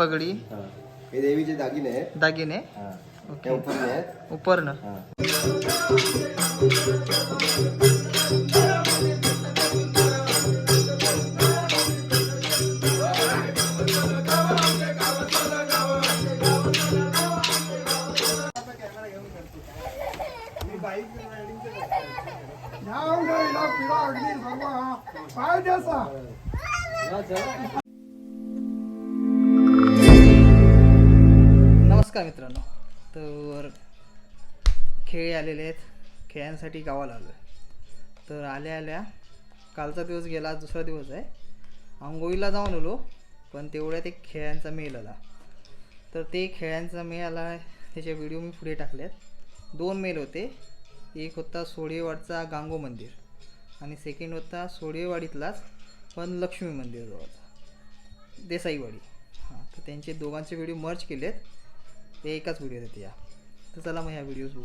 पगडी. हा. हे देवीचे दागिने आहेत. दागिने. हा. ओके. हे उपरणे आहेत. उपरनं. हा. नमस्कार मित्रांनो. तर खेळी आलेले आहेत. खेळांसाठी गावाला आलो आहे तर आल्या आल्या कालचा दिवस गेला आज दुसरा दिवस आहे. आंघोळीला जाऊन आलो पण तेवढ्यात एक खेळ्यांचा मेल आला. तर ते खेळ्यांचा मेल आला त्याचे व्हिडिओ मी पुढे टाकलेत. दोन मेल होते. एक होता सोडेवाडचा गांगो मंदिर आणि सेकंड होता सोळेवाडीतलाच पण लक्ष्मी मंदिर जवळचा देसाईवाडी. हां तर त्यांचे दोघांचे व्हिडिओ मर्ज केलेत. ते एकाच व्हिडिओ येते या. तर चला मग ह्या व्हिडिओज बघू.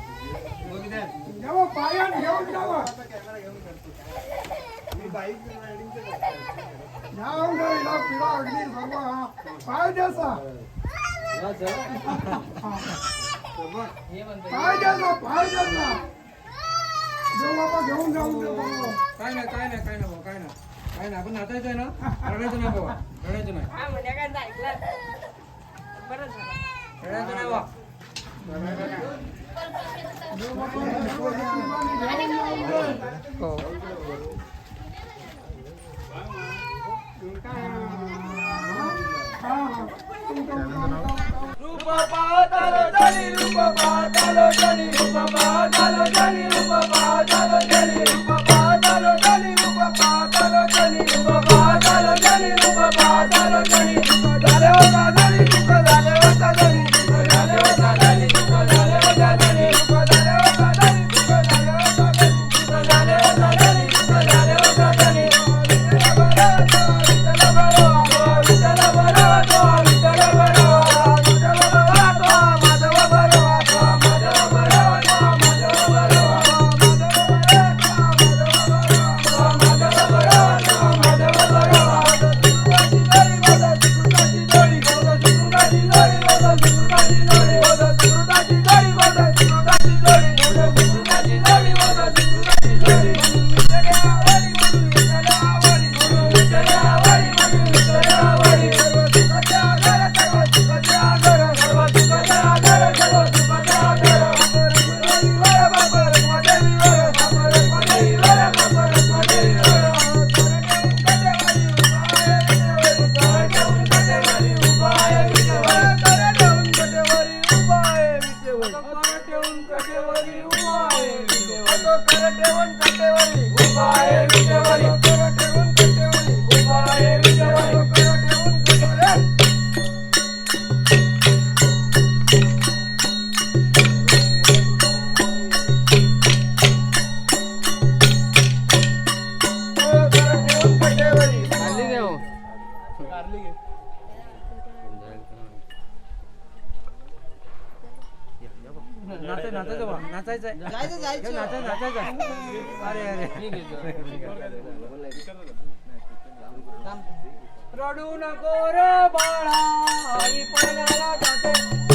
पाया घेऊन जावा. नाव गळीला पिढा अगदी घेऊन जाऊन दे काय ना काय ना काय ना भाऊ काय ना काय नाही आपण नाचायचंय ना? रडायचं नाही बाबा रडायचं नाही. हा म्हणे काय बरं रडायचं नाही बाबा রূপ পাতালো জানি রূপ পাতালো জানি। नाचायचं आहे. नाचायचं नाचायचं अरे अरे. रडू नको रे बाळा आई पाण्याला जाते.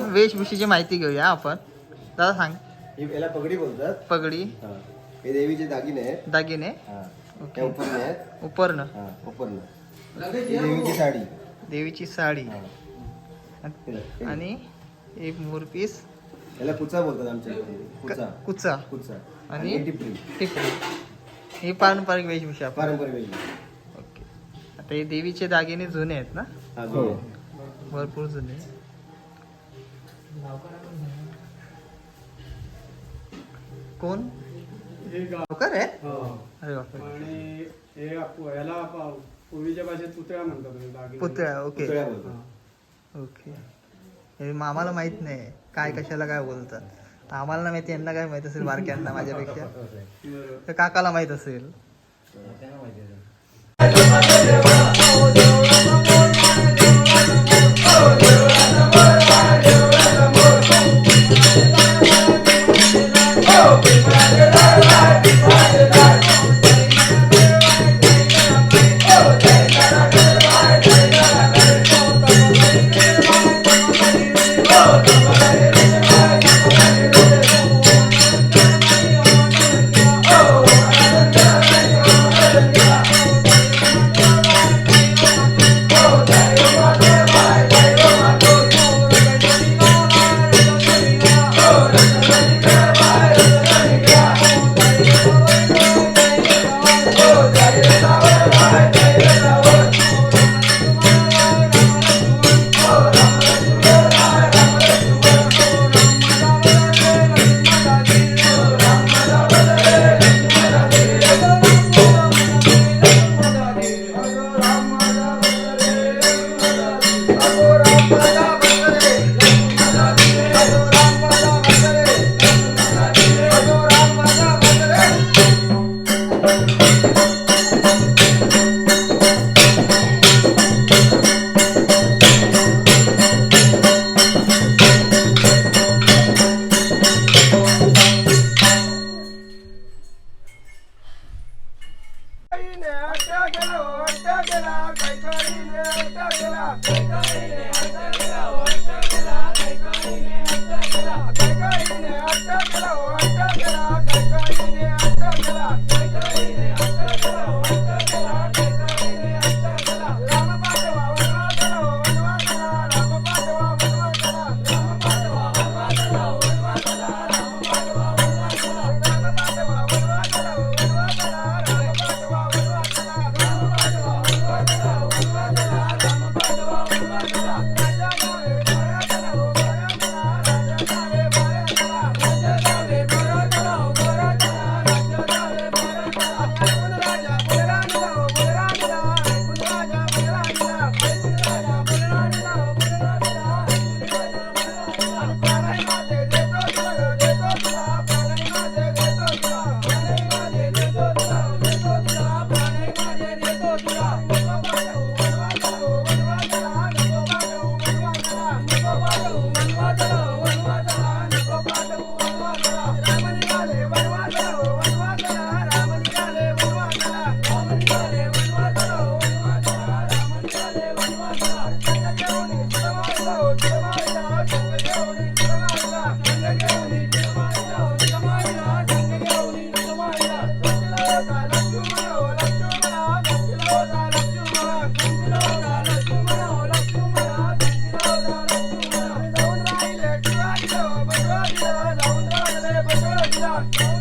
वेशभूषेची माहिती घेऊया आपण. दादा सांग. ही याला पगडी बोलतात. पगडी. हा. हे देवीचे दागिने आहेत. दागिने? हा. त्या उपरणे आहेत. उपरणं हा उपरणे ही देवीची साडी. देवीची साडी. हा. आणि एक मोरपीस याला कुचा बोलतात आमच्या इकडे कुचा. कुचा. कुचा. आणि? आणि टिपरी. टिपरी. ही पारंपरिक वेशभूषा आपण. पारंपरिक वेगळी ओके. आता हे देवीचे दागिने जुने आहेत ना? हा हो. भरपूर जुने. कोण? गावकर आहे अरे बापरे. आणि हे आप- याला आप- पूर्वीच्या भाषेत पुतळा म्हणतात हे दागिने. पुतळा ओके. ओके. हे मग आम्हाला माहीत नाही काय कशाला काय बोलतात. आम्हाला नाही माहिती यांना काय माहीत असेल बारक्यांना माझ्यापेक्षा. बरोबर. तर काकाला माहीत असेल. out.